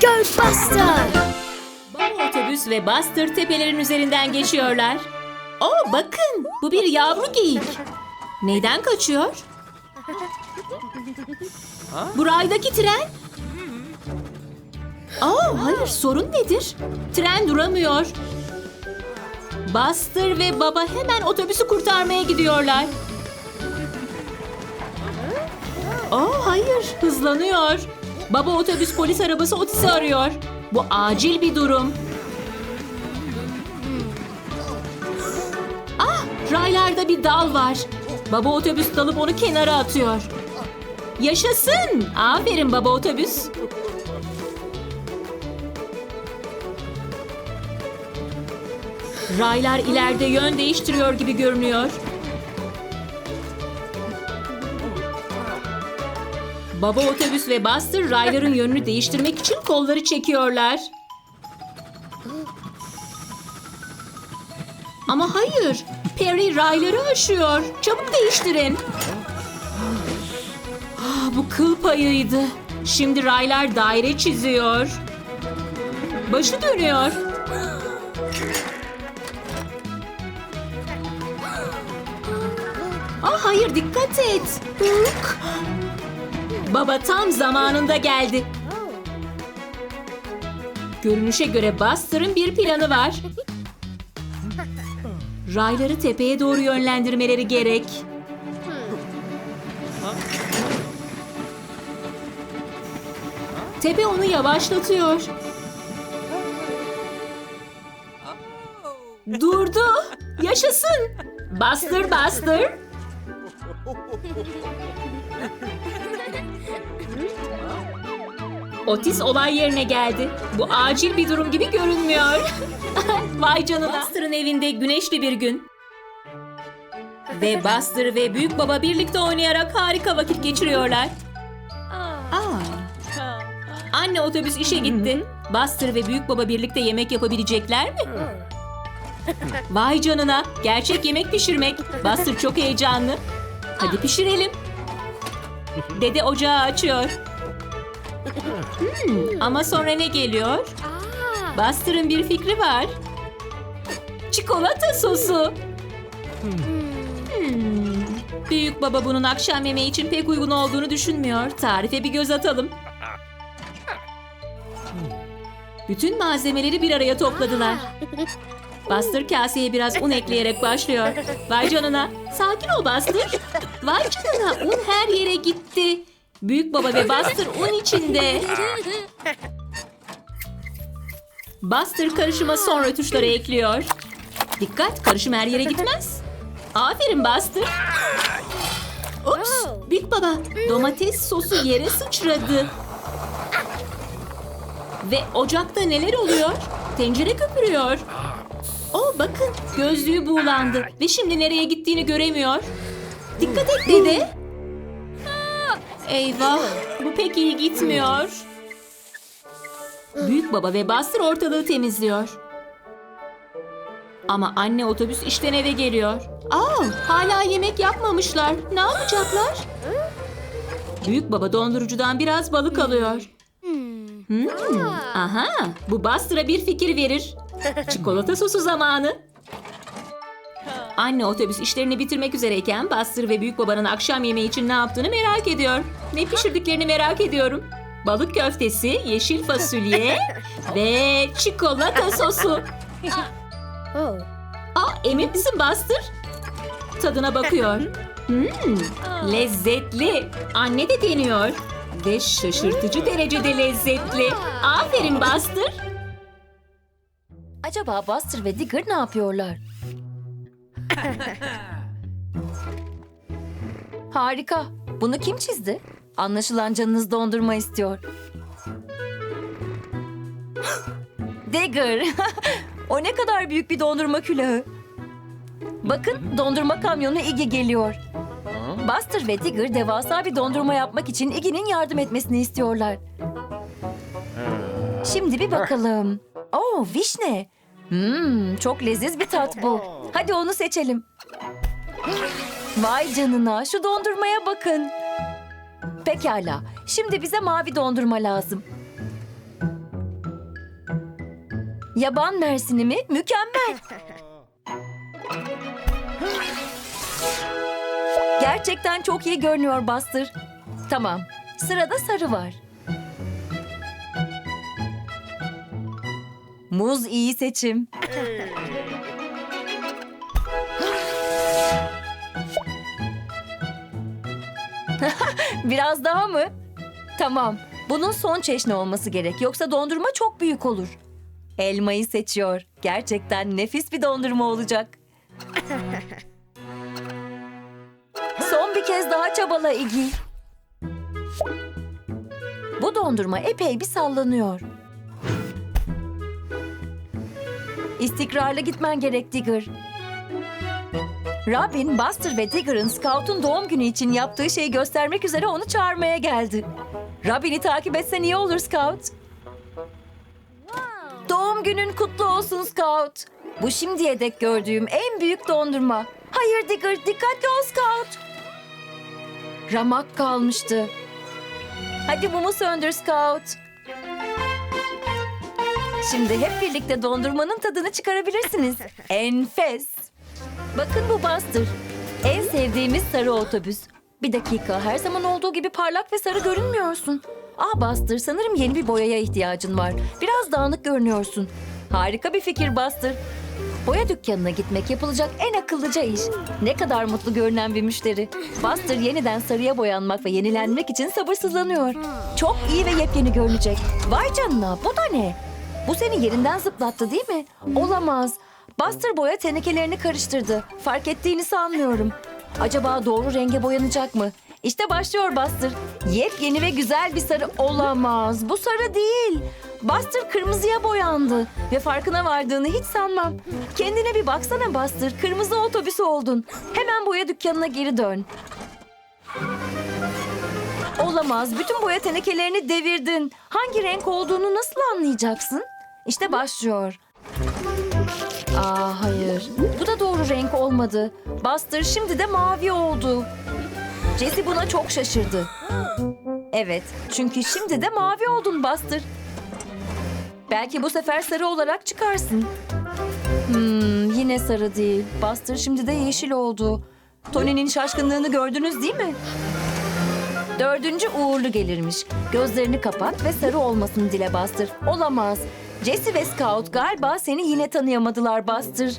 Ghostbuster! Baba otobüs ve Buster tepelerin üzerinden geçiyorlar. Oo bakın bu bir yavru geyik. Neyden kaçıyor? Bu raydaki tren. Aa hayır sorun nedir? Tren duramıyor. Buster ve baba hemen otobüsü kurtarmaya gidiyorlar. Aa hayır hızlanıyor. Baba otobüs polis arabası Otis'i arıyor. Bu acil bir durum. Ah raylarda bir dal var. Baba otobüs dalıp onu kenara atıyor. Yaşasın. Aferin baba otobüs. Raylar ileride yön değiştiriyor gibi görünüyor. Baba otobüs ve Buster rayların yönünü değiştirmek için kolları çekiyorlar. Ama hayır, Perry rayları aşıyor. Çabuk değiştirin. Ah, bu kıl payıydı. Şimdi raylar daire çiziyor. Başı dönüyor. Ah hayır dikkat et. Huk. Baba tam zamanında geldi. Görünüşe göre Buster'ın bir planı var. Rayları tepeye doğru yönlendirmeleri gerek. Tepe onu yavaşlatıyor. Durdu. Yaşasın. Buster Buster. Otis olay yerine geldi. Bu acil bir durum gibi görünmüyor. Vay canına. Buster'ın evinde güneşli bir gün. Ve Buster ve Büyük Baba birlikte oynayarak harika vakit geçiriyorlar. Aa. Anne otobüs işe gitti. Buster ve Büyük Baba birlikte yemek yapabilecekler mi? Vay canına. Gerçek yemek pişirmek. Buster çok heyecanlı. Hadi pişirelim. Dede ocağı açıyor. Hmm, ama sonra ne geliyor? Buster'ın bir fikri var. Çikolata sosu. Hmm, Büyük baba bunun akşam yemeği için pek uygun olduğunu düşünmüyor. Tarife bir göz atalım. Bütün malzemeleri bir araya topladılar. Buster kaseye biraz un ekleyerek başlıyor. Vay canına. Sakin ol Buster. Vay canına un her yere gitti. Büyük baba ve Buster un içinde. Buster karışıma son rötuşları ekliyor. Dikkat karışım her yere gitmez. Aferin Buster. Ups Büyük baba domates sosu yere sıçradı. Ve ocakta neler oluyor? Tencere köpürüyor. Oh bakın gözlüğü buğulandı ve şimdi nereye gittiğini göremiyor. Dikkat et dede. Eyvah bu pek iyi gitmiyor. Büyük baba ve Buster ortalığı temizliyor. Ama anne otobüs işten eve geliyor. Aa, hala yemek yapmamışlar. Ne yapacaklar? Büyük baba dondurucudan biraz balık alıyor. Hmm, aha, bu Buster'a bir fikir verir. Çikolata sosu zamanı. Anne otobüs işlerini bitirmek üzereyken Buster ve büyük babanın akşam yemeği için ne yaptığını merak ediyor. Ne pişirdiklerini merak ediyorum. Balık köftesi, yeşil fasulye ve çikolata sosu. Oh. Aa, emin misin Buster? Tadına bakıyor. Hmm, lezzetli. Anne de deniyor. Ve şaşırtıcı derecede lezzetli. Aferin Buster. Acaba Buster ve Digger ne yapıyorlar? Harika. Bunu kim çizdi? Anlaşılan canınız dondurma istiyor. Digger. o ne kadar büyük bir dondurma külahı. Bakın dondurma kamyonu Iggy geliyor. Buster ve Digger devasa bir dondurma yapmak için Iggy'nin yardım etmesini istiyorlar. Şimdi bir bakalım. Oo, vişne. Hmm, çok leziz bir tat bu. Hadi onu seçelim. Vay canına şu dondurmaya bakın. Pekala. Şimdi bize mavi dondurma lazım. Yaban mersini mi? Mükemmel. Gerçekten çok iyi görünüyor Bastır. Tamam. Sırada sarı var. Muz iyi seçim. Biraz daha mı? Tamam. Bunun son çeşni olması gerek. Yoksa dondurma çok büyük olur. Elmayı seçiyor. Gerçekten nefis bir dondurma olacak. Son bir kez daha çabala Iggy. Bu dondurma epey bir sallanıyor. İstikrarlı gitmen gerek Digger. Robin, Buster ve Digger'ın Scout'un doğum günü için yaptığı şeyi göstermek üzere onu çağırmaya geldi. Robin'i takip etsen iyi olur Scout. Doğum günün kutlu olsun Scout. Bu şimdiye dek gördüğüm en büyük dondurma. Hayır Digger, dikkatli ol Scout. Ramak kalmıştı. Hadi mumu söndür Scout. Şimdi hep birlikte dondurmanın tadını çıkarabilirsiniz. Enfes. Bakın bu Buster. En sevdiğimiz sarı otobüs. Bir dakika, her zaman olduğu gibi parlak ve sarı görünmüyorsun. Aa Buster, sanırım yeni bir boyaya ihtiyacın var. Biraz dağınık görünüyorsun. Harika bir fikir Buster. Boya dükkanına gitmek yapılacak en akıllıca iş. Ne kadar mutlu görünen bir müşteri. Buster yeniden sarıya boyanmak ve yenilenmek için sabırsızlanıyor. Çok iyi ve yepyeni görünecek. Vay canına bu da ne? Bu seni yerinden zıplattı değil mi? Olamaz. Buster boya tenekelerini karıştırdı. Fark ettiğini sanmıyorum. Acaba doğru renge boyanacak mı? İşte başlıyor Buster. Yepyeni ve güzel bir sarı olamaz. Bu sarı değil. Buster kırmızıya boyandı ve farkına vardığını hiç sanmam. Kendine bir baksana Buster. Kırmızı otobüs oldun. Hemen boya dükkanına geri dön. Olamaz. Bütün boya tenekelerini devirdin. Hangi renk olduğunu nasıl anlayacaksın? İşte başlıyor. Aa hayır. Bu da doğru renk olmadı. Buster şimdi de mavi oldu. Jesse buna çok şaşırdı. Evet, çünkü şimdi de mavi oldun Buster. Belki bu sefer sarı olarak çıkarsın. Hmm, yine sarı değil. Buster şimdi de yeşil oldu. Tony'nin şaşkınlığını gördünüz değil mi? Dördüncü uğurlu gelirmiş. Gözlerini kapat ve sarı olmasını dile Buster. Olamaz. Jesse ve Scout galiba seni yine tanıyamadılar Buster.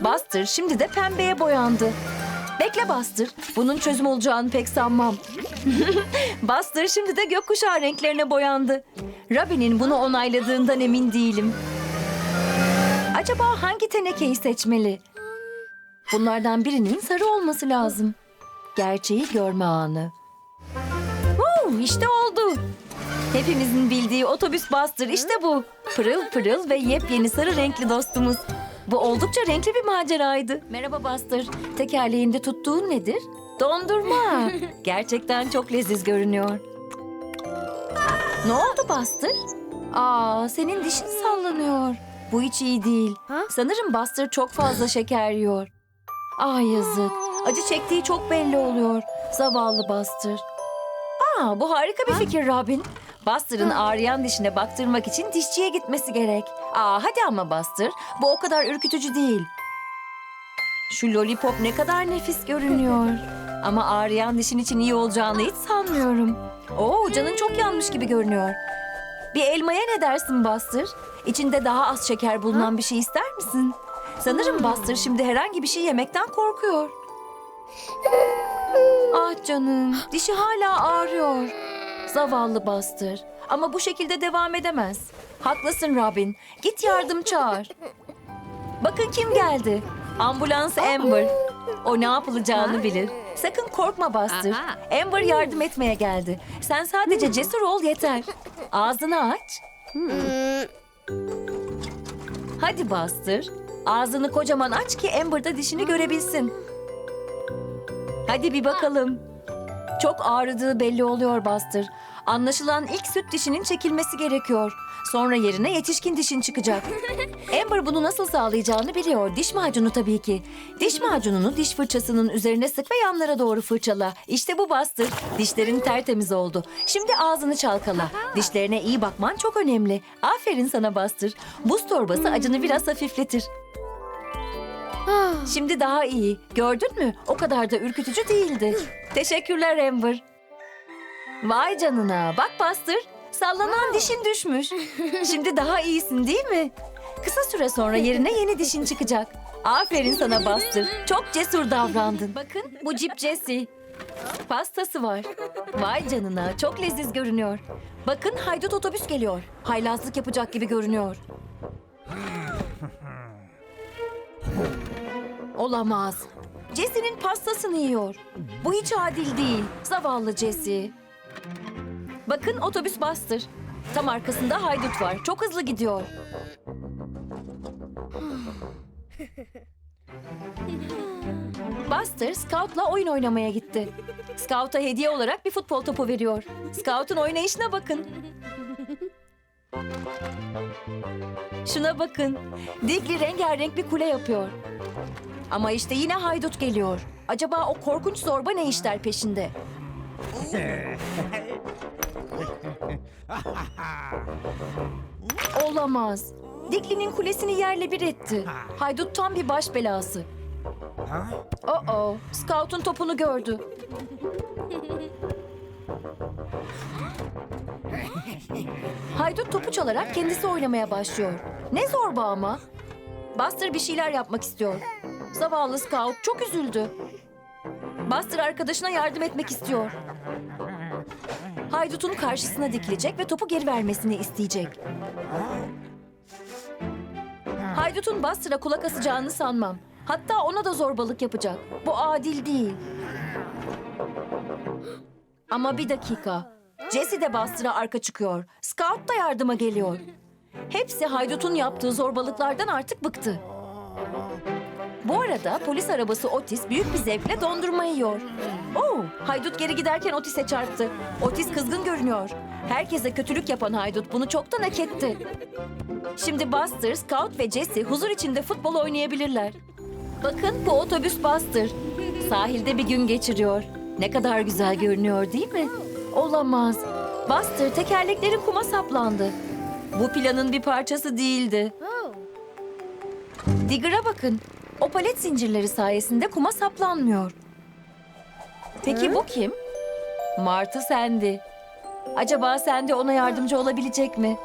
Buster şimdi de pembeye boyandı. Bekle Buster. Bunun çözüm olacağını pek sanmam. Buster şimdi de gökkuşağı renklerine boyandı. Robin'in bunu onayladığından emin değilim. Acaba hangi tenekeyi seçmeli? Bunlardan birinin sarı olması lazım. Gerçeği görme anı. Woo, işte oldu. Hepimizin bildiği otobüs Buster işte bu. Pırıl pırıl ve yepyeni sarı renkli dostumuz. Bu oldukça renkli bir maceraydı. Merhaba Buster. Tekerleğinde tuttuğun nedir? Dondurma. Gerçekten çok leziz görünüyor. Ne oldu Buster? Aa, senin dişin sallanıyor. Bu hiç iyi değil. Sanırım Buster çok fazla şeker yiyor. Ah yazık. Acı çektiği çok belli oluyor. Zavallı Buster. Aa, bu harika bir fikir Robin. Buster'ın ağrıyan dişine baktırmak için dişçiye gitmesi gerek. Aa, hadi ama Buster. Bu o kadar ürkütücü değil. Şu lollipop ne kadar nefis görünüyor. Ama ağrıyan dişin için iyi olacağını hiç sanmıyorum. Oo, canın çok yanmış gibi görünüyor. Bir elmaya ne dersin Buster? İçinde daha az şeker bulunan bir şey ister misin? Sanırım Buster şimdi herhangi bir şey yemekten korkuyor. Ah canım, dişi hala ağrıyor. Zavallı Buster. Ama bu şekilde devam edemez. Haklısın Robin. Git yardım çağır. Bakın kim geldi. Ambulans Amber. O ne yapılacağını bilir. Sakın korkma Buster. Aha. Amber yardım etmeye geldi. Sen sadece cesur ol yeter. Ağzını aç. Hadi Buster. Ağzını kocaman aç ki Amber da dişini görebilsin. Hadi bir bakalım. Çok ağrıdığı belli oluyor Buster. Anlaşılan ilk süt dişinin çekilmesi gerekiyor. Sonra yerine yetişkin dişin çıkacak. Amber bunu nasıl sağlayacağını biliyor. Diş macunu tabii ki. Diş macununu diş fırçasının üzerine sık ve yanlara doğru fırçala. İşte bu bastır. Dişlerin tertemiz oldu. Şimdi ağzını çalkala. Dişlerine iyi bakman çok önemli. Aferin sana bastır. Buz torbası acını biraz hafifletir. Ah, Şimdi daha iyi. Gördün mü? O kadar da ürkütücü değildi. Teşekkürler Amber. Vay canına. Bak Bastır. Sallanan dişin düşmüş. Şimdi daha iyisin değil mi? Kısa süre sonra yerine yeni dişin çıkacak. Aferin sana Bastır. Çok cesur davrandın. Bakın bu Cip Jesse. Pastası var. Vay canına çok leziz görünüyor. Bakın haydut otobüs geliyor. Haylazlık yapacak gibi görünüyor. Olamaz. Jesse'nin pastasını yiyor. Bu hiç adil değil. Zavallı Jesse. Bakın otobüs bastır. Tam arkasında haydut var. Çok hızlı gidiyor. Buster Scout'la oyun oynamaya gitti. Scout'a hediye olarak bir futbol topu veriyor. Scout'un oynayışına bakın. Şuna bakın. Digli rengarenk bir kule yapıyor. Ama işte yine haydut geliyor. Acaba o korkunç zorba ne işler peşinde? Olamaz. Diglinin kulesini yerle bir etti. Haydut tam bir baş belası. Oh Scout'un topunu gördü. Haydut topu çalarak kendisi oynamaya başlıyor. Ne zorba ama. Buster bir şeyler yapmak istiyor. Zavallı Scout çok üzüldü. Buster arkadaşına yardım etmek istiyor. Haydut'un karşısına dikilecek ve topu geri vermesini isteyecek. Haydut'un Buster'a kulak asacağını sanmam. Hatta ona da zorbalık yapacak. Bu adil değil. Ama bir dakika. Jesse de Buster'a arka çıkıyor. Scout da yardıma geliyor. Hepsi Haydut'un yaptığı zorbalıklardan artık bıktı. Arada polis arabası Otis büyük bir zevkle dondurma yiyor. Oo, haydut geri giderken Otis'e çarptı. Otis kızgın görünüyor. Herkese kötülük yapan haydut bunu çoktan hak etti. Şimdi Buster, Scout ve Jesse huzur içinde futbol oynayabilirler. Bakın bu otobüs Buster. Sahilde bir gün geçiriyor. Ne kadar güzel görünüyor değil mi? Olamaz. Buster tekerleklerin kuma saplandı. Bu planın bir parçası değildi. Digger'a bakın. O palet zincirleri sayesinde kuma saplanmıyor. Peki bu kim? Martı Sandy. Acaba Sandy ona yardımcı olabilecek mi?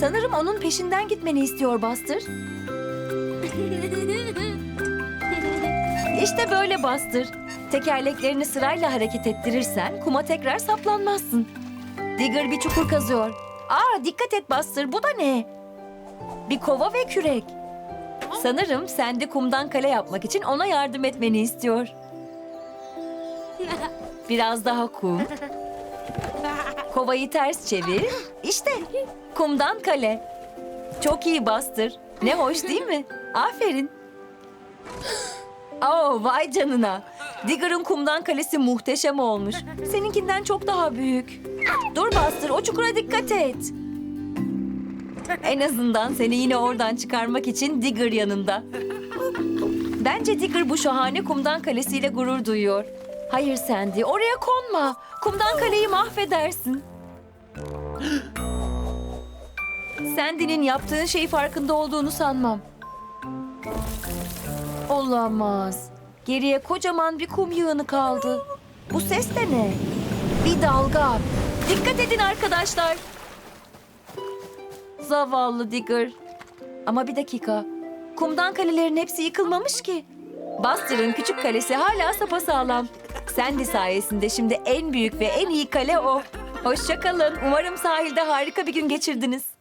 Sanırım onun peşinden gitmeni istiyor Buster. İşte böyle Buster. Tekerleklerini sırayla hareket ettirirsen kuma tekrar saplanmazsın. Digger bir çukur kazıyor. Aa dikkat et Buster bu da ne? Bir kova ve kürek. Sanırım sen de kumdan kale yapmak için ona yardım etmeni istiyor. Biraz daha kum. Kovayı ters çevir. İşte kumdan kale. Çok iyi Buster. Ne hoş değil mi? Aferin. Oh vay canına. Digger'ın kumdan kalesi muhteşem olmuş. Seninkinden çok daha büyük. Dur Buster o çukura dikkat et. En azından seni yine oradan çıkarmak için Digger yanında. Bence Digger bu şahane kumdan kalesiyle gurur duyuyor. Hayır Sandy oraya konma. Kumdan kaleyi mahvedersin. Sandy'nin yaptığın şey farkında olduğunu sanmam. Olamaz. Geriye kocaman bir kum yığını kaldı. Bu ses de ne? Bir dalga. Dikkat edin arkadaşlar. Zavallı Digger. Ama bir dakika. Kumdan kalelerin hepsi yıkılmamış ki. Buster'ın küçük kalesi hala sapasağlam. Sandy sayesinde şimdi en büyük ve en iyi kale o. Hoşça kalın. Umarım sahilde harika bir gün geçirdiniz.